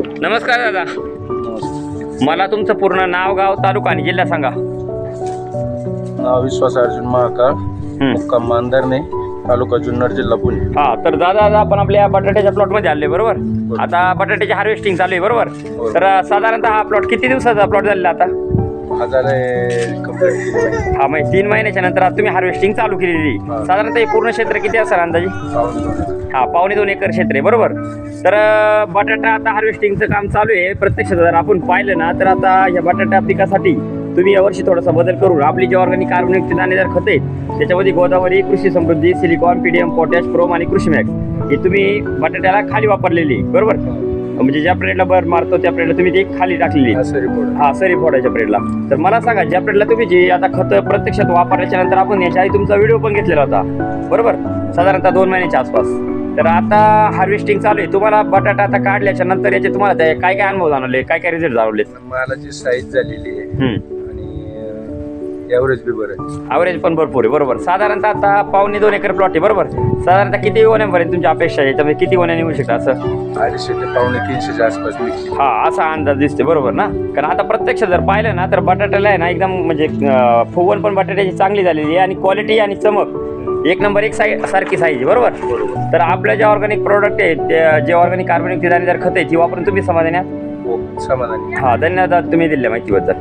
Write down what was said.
नमस्कार दादा. मला तुमचं पूर्ण नाव गाव तालुका आणि जिल्हा सांगा. नाव विश्वास अर्जुन महाकाळ. मुक्काम मांदरणे तालुका जुन्नर जिल्हा पुणे. हा तर दादा आता आपण आपल्या बटाट्याच्या प्लॉटमध्ये आले बरोबर? आता बटाट्याची हार्वेस्टिंग चालू आहे बरोबर? तर साधारणतः हा प्लॉट किती दिवसाचा प्लॉट झालेला आता? हजार कंप्लीट केली हा म्हणजे तीन महिन्याच्या नंतर आता तुम्ही हार्वेस्टिंग चालू केलेली. हा. साधारणतः हे पूर्ण क्षेत्र किती असेल अंदाजे? हा पावणे दोन एकर क्षेत्र आहे बरोबर. तर अं, बटाटा आता हार्वेस्टिंगचं काम चालू आहे. प्रत्यक्ष जर आपण पाहिलं ना तर आता या बटाटा पिकासाठी तुम्ही यावर्षी थोडासा बदल करून आपली जी ऑर्गॅनिक कार्बनिक दाणेदार खत आहेत त्याच्यामध्ये Godavari Krishi Samruddhi silicon PDM potash chrome आणि कृषी मॅक्स हे तुम्ही बटाट्याला खाली वापरलेली आहे, बरोबर? म्हणजे ज्या प्रेडला बर मारतो त्या प्रेडला तुम्ही ते खाली टाकलेली. हा सरी हा फोडायच्या प्रेडला तर मला सांगा ज्या प्रेडला तुम्ही जे आता खत प्रत्यक्षात वापरल्याच्या नंतर आपण याच्या आधी तुमचा व्हिडिओ पण घेतलेला होता. बरोबर? साधारणतः दोन महिन्याच्या आसपास. तर आता हार्वेस्टिंग चालू आहे. तुम्हाला बटाटा आता काढल्याच्या नंतर याचे तुम्हाला ते काय काय अनुभव जाणवले? काय काय रिझल्ट जाणवले मालाची साईज झालेली आहे आणि एव्हरेज बी बरं आहे. ॲव्हरेज पण भरपूर आहे बरोबर. साधारणतः आता पावणे दोन एकर प्लॉट आहे बरोबर. साधारणतः किती ओण्यापर्यंत तुमची अपेक्षा आहे? त्याच्यामध्ये किती ओण्या निघू शकता असं? अडीचशे ते पावणे तीनशेच्या आसपास निघते हा असा अंदाज दिसते बरोबर ना? कारण आता प्रत्यक्ष जर पाहिलं ना तर बटाट्याला आहे ना एकदम म्हणजे अं, फुगवण पण बटाट्याची चांगली झालेली आहे आणि क्वालिटी आणि चमक. एक नंबर एक साई सारखी साईज आहे बरोबर? तर आपल्या जे ऑर्गॅनिक प्रोडक्ट आहेत ते- जे ऑर्गॅनिक कार्बनिक दाणेदार खत आहे ती वापरून तुम्ही समाधानी आहात? हो समाधानी. हा धन्यवाद तुम्ही दिल्या माहितीबद्दल.